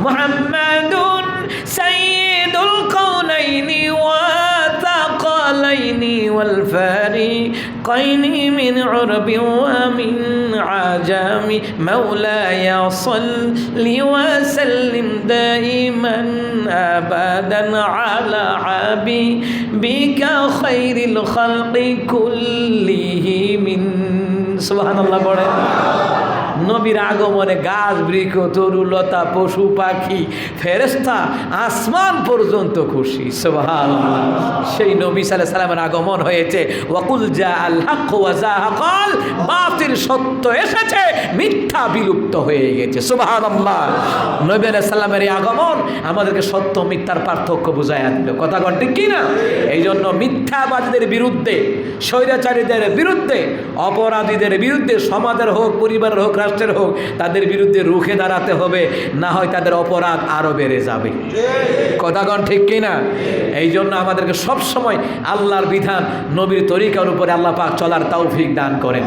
محمد سيد القولين والثقلين والفريقين من عرب ومن عجم مولاي صل وسلم دائما ابدا على حبيبك خير الخلق كلهم. سبحان الله নবীর আগমনে গাছ, বৃক্ষ তরুলতা পশু, পাখি ফেরেস্তা আসমান পর্যন্ত খুশি। সোহান সেই নবী সাল্লাহ সাল্লামের আগমন হয়েছে। ওয়াকুল জা আল হক ওয়া বাতিল সত্য এসেছে, মিথ্যা বিলুপ্ত হয়ে গেছে। সুবহান আল্লাহ নবী আলাইহিস সাল্লামের আগমন আমাদেরকে সত্য মিথ্যার পার্থক্য বুঝাইয়া দিল। কথা কন ঠিক কি না এই জন্য মিথ্যাবাদীদের বিরুদ্ধে, স্বৈরাচারীদের বিরুদ্ধে, অপরাধীদের বিরুদ্ধে, সমাজের হোক, পরিবারের হোক, রাষ্ট্রের হোক, তাদের বিরুদ্ধে রুখে দাঁড়াতে হবে, না হয় তাদের অপরাধ আরও বেড়ে যাবে। কথাগণ ঠিক কিনা এই জন্য আমাদেরকে সবসময় আল্লাহর বিধান, নবীর তরিকার উপরে আল্লাহ পাক চলার তৌফিক দান করেন।